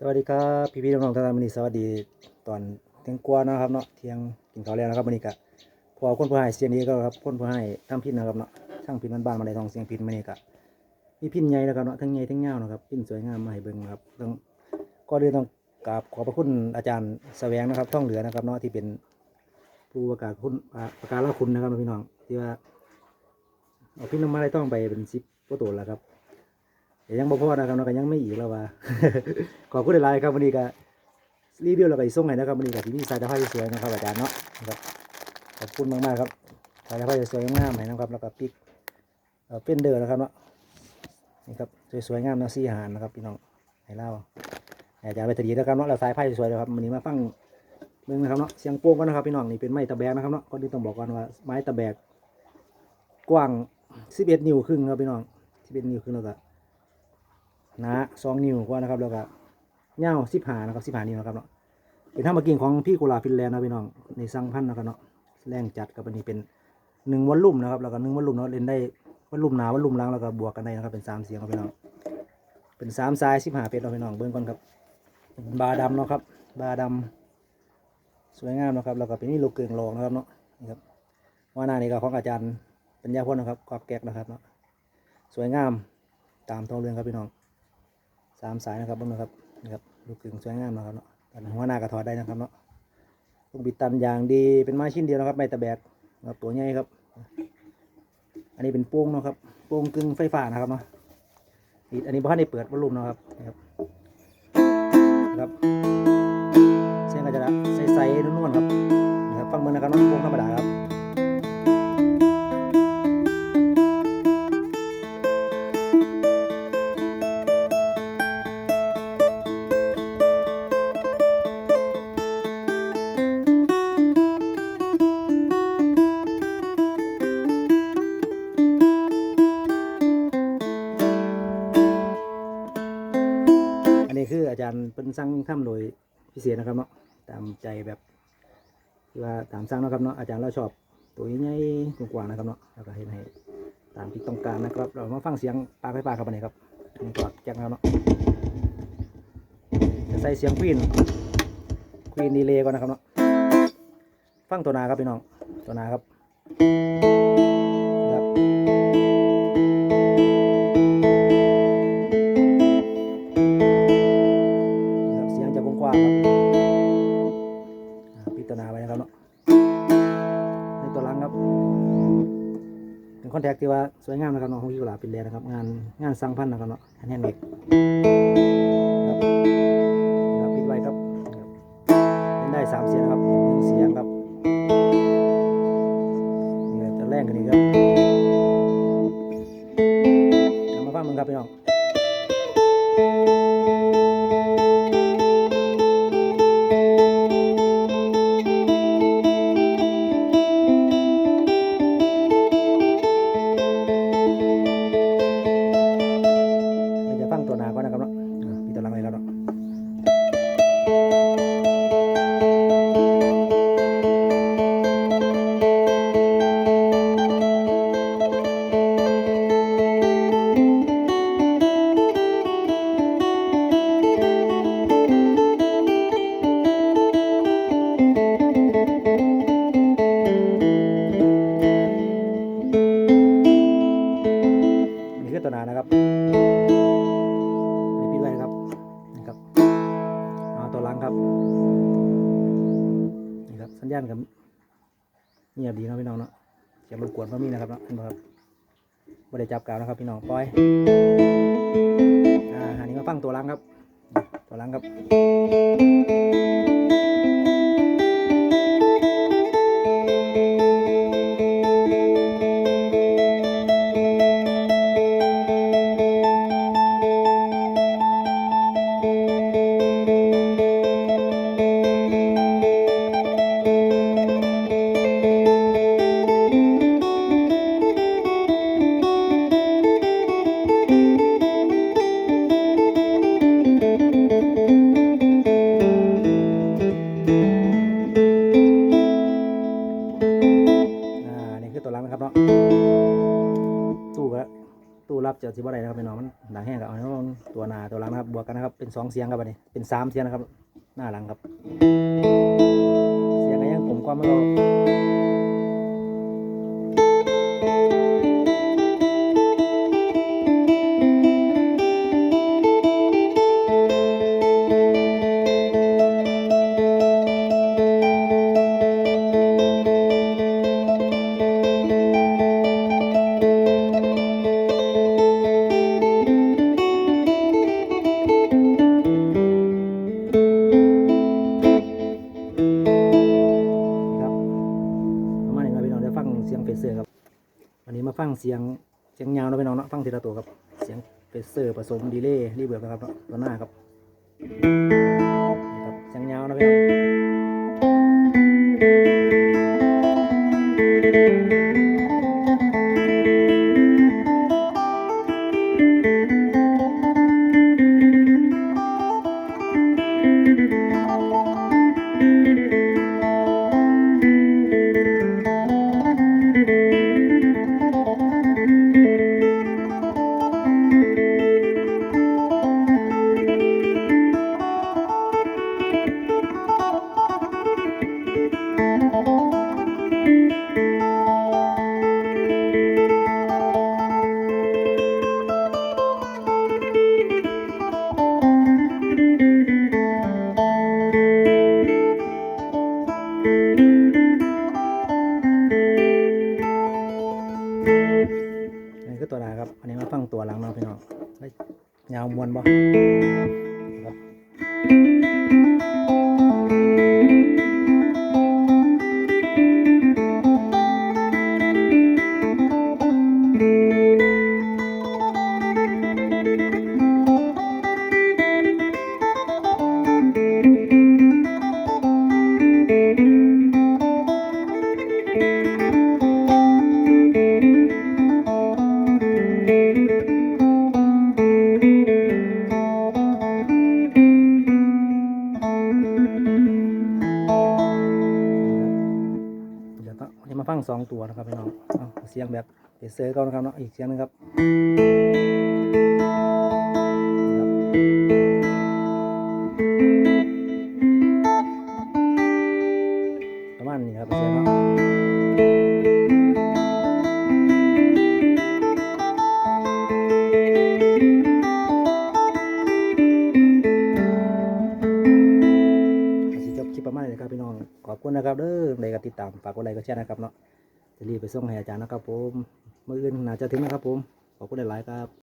สวัสดีครับพี่พี่น้องๆทุกท่านวันนี้สวัสดีตอนเที่ยงกว่านะครับเนาะเที่ยงกินข้าวแล้วนะครับวันนี้ก็พอคนผู้ให้เสียงนี้ก็ครับคนผู้ให้ทำพินนะครับเนาะช่างพินบ้านๆมาได้ทองเสียงพินมานี่ก็มีพินใหญ่นะครับเนาะทั้งใหญ่ทั้งยาวนะครับพินสวยงามมาให้เบิ่งครับต้องก็เรียต้องกราบขอบพระคุณอาจารย์แสวงนะครับท่องเหลือนะครับเนาะที่เป็นผู้ประกาศคุณอ่าประกาศละคุณนะครับพี่น้องที่ว่าเอาพินลงมาได้ต้องไปเป็นสิบกว่าตัวแล้วครับ แต่ยังบ่พอนะครับเนาะก็ยังไม่อีกแล้วว่า ขอบคุณหลายครับวันนี้ก็รีวิวแล้วก็อีกส่งให้นะครับวันนี้ก็ที่มีสายตาไฟสวยๆนะครับอาจารย์เนาะนะครับขอบคุณมากๆครับสายตาไฟสวยงามให้นะครับแล้วก็ปิกเป็นเดอร์นะครับเนาะนี่ครับสวยๆงามนะซีหานนะครับพี่น้องให้เล่าอาจารย์ไปตรีนะครับเนาะแล้วสายไฟสวยๆนะครับวันนี้มาฟังเบิ่งนะครับเนาะเสียงโป้งกันนะครับพี่น้องนี่เป็นไม้ตะแบกนะครับเนาะก็ที่ต้องบอกก่อนว่าไม้ตะแบกกว้าง 11 นิ้วครึ่งครับพี่น้อง 11 นิ้วครึ่งแล้วก็ หนาสองนิ้วกว่านะครับ แล้วก็เงาสิบหานะครับสิบหานิ้วนะครับเนาะเป็นท่ามากินของพี่กุหลาฟินแลนด์นะพี่น้องในสังพันธุ์นะครับเนาะแรงจัดกับอันนี้เป็นหนึ่งวันลุ่มนะครับ แล้วก็หนึ่งวันลุ่มเนาะเล่นได้วันลุ่มหนาวันลุ่มหล้างแล้วก็บวกกันได้นะครับเป็นสามเสียงครับพี่น้องเป็นสามสายสิบหาเป็ดเราพี่น้องเบิ้งก่อนครับบาดำเนาะครับ บาดำสวยงามนะครับแล้วก็เป็นนี่ลูกเกลืองรองนะครับเนาะนี่ครับว่าหน้านี่ก็ของอาจารย์ปัญญาพจน์นะครับกอกแก๊กนะครับเนาะสวยงามตามท้องเรื่องครับพี่น้องามสายนะครับเบ้างนะครับนี่ครับลูกกึ่งสวยงามนะครับเนาะหัวหน้ากระถอดได้นะครับเนาะลูกบิดตันอย่างดีเป็นไม้ชิ้นเดียวนะครับไม่ตะแบกนะครับตัวใหญ่ครับ อันนี้เป็นโป้งเนาะครับโป้งกึ่งไฟฟ้านะครับเนาะอีกอันนี้บ้านได้เปิดวอลลุ่มเนาะครับนะครับนะครับเสียงก็จะใสๆนุ่นๆครับนะครับฟังเมือนะครับเนาะโป้งธรรมดา นนี้คืออาจารย์เป็นสร้างทำโดยพิเศษนะครับเนาะตามใจแบบที่ว่าตามสร้างนะครับเนาะอาจารย์เราชอบตัวใหญ่กว้างนะครับเนาะแล้วก็เห็นให้ตามที่ต้องการนะครับ เรามาฟังเสียงปลาไฟฟ้าครับอันนี้ครับอันนี้กอดแจ็คนะครับเนาะจะใส่เสียงควีนควีนดีเลย์ก่อนนะครับเนาะฟังตัวนาครับพี่น้องตัวนาครับครับ ครับพิจารณาไว้นะครับเนาะในตัวรังครับเป็นคอนแทคที่ว่าสวยงามนะครับเนาะของพี่กุหลาบเป็นแลยนะครับ งานงานสร้างพันธุ์นะครับเนาะแฮนด์เมด อ่ามี ครับนี่ครับสัญญาณกับเงียบดีนะพี่น้องเนาะเสียงมันกวนก็มีนะครับเนาะเห็นไหมครับไม่ได้จับกาวนะครับพี่น้องปล่อยอ่าอันนี้มาฟังตัวล้างครับ ตัวล้างครับ เจ้าสิบ่ได้นะครับพี่น้องมันดังแห้งกับเอาตัวหน้าตัวหลังนะครับบวกกันนะครับเป็นสองเสียงครับอันนี้เป็นสามเสียงนะครับ หน้าหลังครับ เสียงก็ยังผมความไม่รู้ เสียงเสียงยาวนะพี่น้องเนาะฟังทีละตัวครับเสียงเฟเซอร์ผสมดีเลย์รีเบิร์บนะครับตัวหน้าครับนี่ครับเสียงยาวนะพี่น้อง ยาวมวนบ่ สองตัวนะครับพี่น้องเสียงแบบเฟเซอร์ก่อนนะครับเนาะอีกเสียงหนึงครับประมาณนี้ครับเสียงเนาะก็สิจบคลิปประมาณนี้ครับพี่น้องขอบคุณนะครับเด้อในการติดตามฝากกดไลค์กดแชร์นะครับเนาะ จะรีบไปส่งให้อาจารย์นะครับผมเมื่ออื่นน่าจะถึงนะครับผมขอบคุณหลายๆครับ